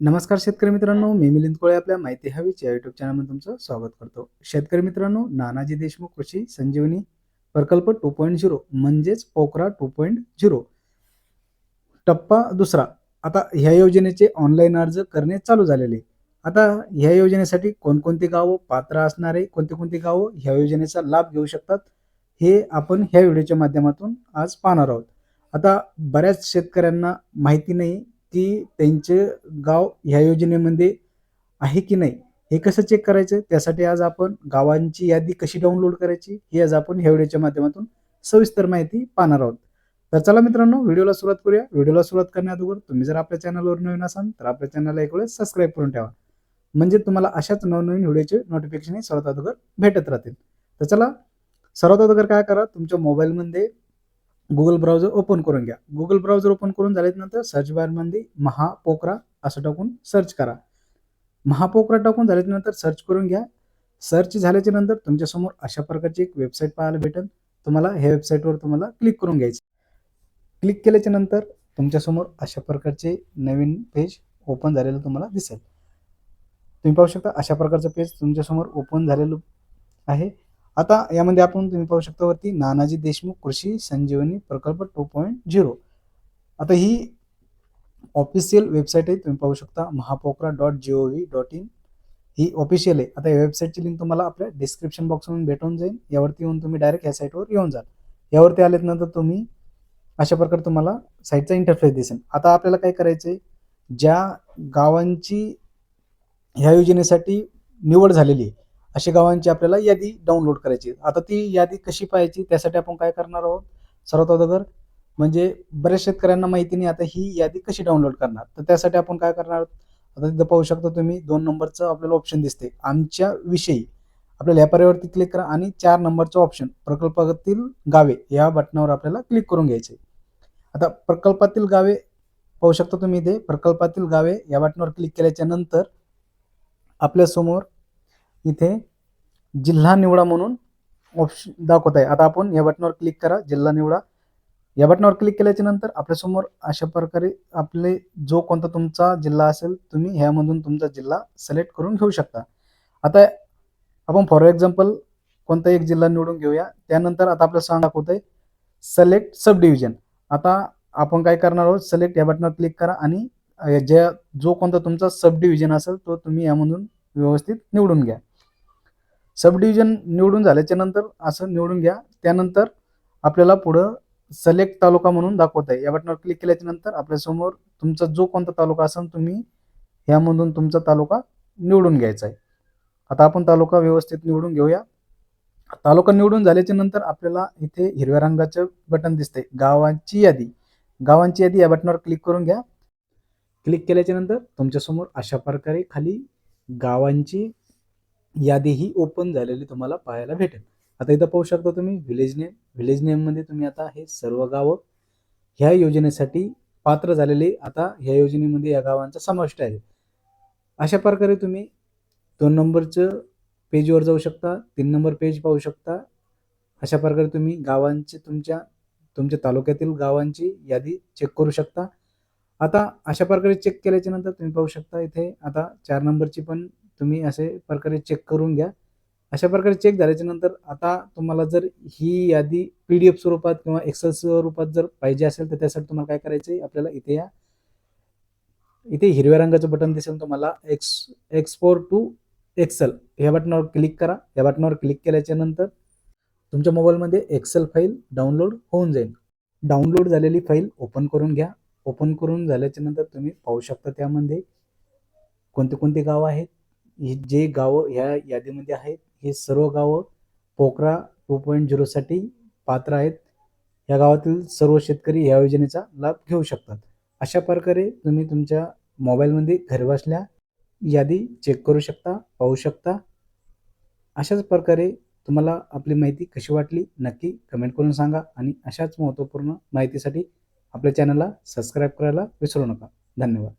नमस्कार शेतकरी मित्रांनो मी मिलिंद कोळे आपल्या माहिती हवीच या युट्यूब चॅनलमध्ये तुमचं स्वागत करतो. शेतकरी मित्रांनो नानाजी देशमुख कृषी संजीवनी प्रकल्प टू पॉईंट झिरो म्हणजेच पोकरा टू पॉईंट झिरो टप्पा दुसरा आता ह्या योजनेचे ऑनलाईन अर्ज करणे चालू झालेले. आता ह्या योजनेसाठी कोणकोणती गावं पात्र असणारे कोणती कोणती गावं ह्या योजनेचा लाभ घेऊ शकतात हे आपण ह्या व्हिडिओच्या माध्यमातून आज पाहणार आहोत. आता बऱ्याच शेतकऱ्यांना माहिती नाही की त्यांचे गाव ह्या योजनेमध्ये आहे की नाही हे कसं चेक करायचं? त्यासाठी आज आपण गावांची यादी कशी डाउनलोड करायची ही आज आपण ह्या व्हिडिओच्या माध्यमातून सविस्तर माहिती पाहणार आहोत. तर चला मित्रांनो व्हिडिओला सुरुवात करूया. व्हिडिओला सुरुवात करण्याअगोदर तुम्ही जर आपल्या चॅनलवर नवीन असाल तर आपल्या चॅनलला एक वेळेस सबस्क्राईब करून ठेवा. म्हणजे तुम्हाला अशाच नवनवीन व्हिडिओचे नोटिफिकेशन सर्वात अगोदर भेटत राहतील. तर चला सर्वात अगोदर काय करा तुमच्या मोबाईलमध्ये गुगल ब्राउझर ओपन करून घ्या. गुगल ब्राउझर ओपन करून झाल्यानंतर सर्च बारमध्ये महापोकरा असं टाकून सर्च करा. महापोकरा टाकून झाल्याच्यानंतर सर्च करून घ्या. सर्च झाल्याच्यानंतर तुमच्यासमोर अशा प्रकारची एक वेबसाईट पाहायला भेटेल. तुम्हाला ह्या वेबसाईटवर तुम्हाला क्लिक करून घ्यायचं. क्लिक केल्याच्यानंतर तुमच्यासमोर अशा प्रकारचे नवीन पेज ओपन झालेलं तुम्हाला दिसेल. तुम्ही पाहू शकता अशा प्रकारचं पेज तुमच्यासमोर ओपन झालेलं आहे. आता यामध्ये आपण तुम्ही पाहू शकता वरती नानाजी देशमुख कृषी संजीवनी प्रकल्प टू पॉईंट झिरो आता ही ऑफिशियल वेबसाईट आहे तुम्ही पाहू शकता Mahapocra dot G O V dot in he official आहे. आता या वेबसाईटची लिंक तुम्हाला आपल्या डिस्क्रिप्शन बॉक्समधून भेटून जाईल. यावरती येऊन तुम्ही डायरेक्ट या साईटवर येऊन जाल. यावरती आलेत नंतर तुम्ही अशा प्रकारे तुम्हाला साईटचा इंटरफेस दिसेल. आता आपल्याला काय करायचं आहे ज्या गावांची ह्या योजनेसाठी निवड झालेली आहे. अशी गावांची आपल्याला यादी डाउनलोड करायची. आता ती यादी कशी पाहायची? त्यासाठी आपण काय करणार आहोत? सर्वात अगोदर म्हणजे बऱ्याच शेतकऱ्यांना माहिती नाही आता ही यादी कशी डाउनलोड करणार? तर त्यासाठी आपण काय करणार आहोत? आता तिथं पाहू शकता तुम्ही दोन नंबरचं आपल्याला ऑप्शन दिसते आमच्या विषयी आपल्याला या पर्यावरती क्लिक करा आणि चार नंबरचं ऑप्शन प्रकल्पातील गावे या बटनावर आपल्याला क्लिक करून घ्यायचे. आता प्रकल्पातील गावे पाहू शकता तुम्ही इथे प्रकल्पातील गावे या बटनावर क्लिक केल्याच्यानंतर आपल्यासमोर इथे जिल्हा निवडा म्हणून ऑप्शन दाखवत आहे. आता आपण या बटनावर क्लिक करा जिल्हा निवडा. या बटनावर क्लिक केल्याच्यानंतर आपल्यासमोर अशा प्रकारे आपले जो कोणता तुमचा जिल्हा असेल तुम्ही ह्यामधून तुमचा जिल्हा सिलेक्ट करून घेऊ शकता. आता आपण फॉर एक्झाम्पल कोणता एक जिल्हा निवडून घेऊया. त्यानंतर आता आपल्याला सांग दाखवत आहे सिलेक्ट सब डिव्हिजन आता आपण काय करणार आहोत सिलेक्ट या बटनावर क्लिक करा आणि ज्या जो कोणता तुमचा सब डिव्हिजन असेल तो तुम्ही यामधून व्यवस्थित निवडून घ्या. सब डिव्हिजन निवडून झाल्याच्यानंतर असं निवडून घ्या. त्यानंतर आपल्याला पुढं सिलेक्ट तालुका म्हणून दाखवत आहे या बटनावर क्लिक केल्याच्यानंतर आपल्यासमोर तुमचा जो कोणता तालुका असेल तुम्ही ह्यामधून तुमचा तालुका निवडून घ्यायचा आहे. आता आपण तालुका व्यवस्थित निवडून घेऊया. तालुका निवडून झाल्याच्यानंतर आपल्याला इथे हिरव्या रंगाचं बटन दिसते गावांची यादी. गावांची यादी या बटनावर क्लिक करून घ्या. क्लिक केल्याच्यानंतर तुमच्यासमोर अशा प्रकारे खाली गावांची यादी ही ओपन झालेली तुम्हाला पाहायला भेटेल. आता इथं पाहू शकता तुम्ही व्हिलेज नेम व्हिलेज नेममध्ये तुम्ही आता हे सर्व गावं ह्या योजनेसाठी पात्र झालेले आता ह्या योजनेमध्ये या गावांचा समाविष्ट आहे. अशा प्रकारे तुम्ही दोन नंबरचं पेजवर जाऊ शकता तीन नंबर पेज पाहू शकता. अशा प्रकारे तुम्ही गावांचे तुमच्या तुमच्या तालुक्यातील गावांची यादी चेक करू शकता. आता अशा प्रकारे चेक केल्याच्यानंतर तुम्ही पाहू शकता इथे आता चार नंबरची पण तुम्ही असे प्रकारे चेक करून घ्या. अशा प्रकारे चेक झाल्याच्यानंतर आता तुम्हाला जर ही यादी पी डी एफ स्वरूपात किंवा एक्सेल स्वरूपात जर पाहिजे असेल तर त्यासाठी तुम्हाला काय करायचं आहे आपल्याला इथे या. इथे हिरव्या रंगाचं बटन दिसेल तुम्हाला. एक्स एक्सपोर्ट टू एक्सेल या बटनावर क्लिक करा. या बटनावर क्लिक केल्याच्यानंतर तुमच्या मोबाईलमध्ये एक्सेल फाईल डाउनलोड होऊन जाईल. डाउनलोड झालेली फाईल ओपन करून घ्या. ओपन करून झाल्याच्यानंतर तुम्ही पाहू शकता त्यामध्ये कोणते कोणते गावं आहेत? ही जे गावं ह्या यादीमध्ये आहेत हे सर्व गावं पोकरा टू पॉईंट झिरोसाठी पात्र आहेत. या गावातील सर्व शेतकरी या योजनेचा लाभ घेऊ शकतात. अशा प्रकारे तुम्ही तुमच्या मोबाईलमध्ये घरबसल्या यादी चेक करू शकता पाहू शकता. अशाच प्रकारे तुम्हाला आपली माहिती कशी वाटली नक्की कमेंट करून सांगा आणि अशाच महत्त्वपूर्ण माहितीसाठी आपल्या चॅनलला सबस्क्राईब करायला विसरू नका. धन्यवाद.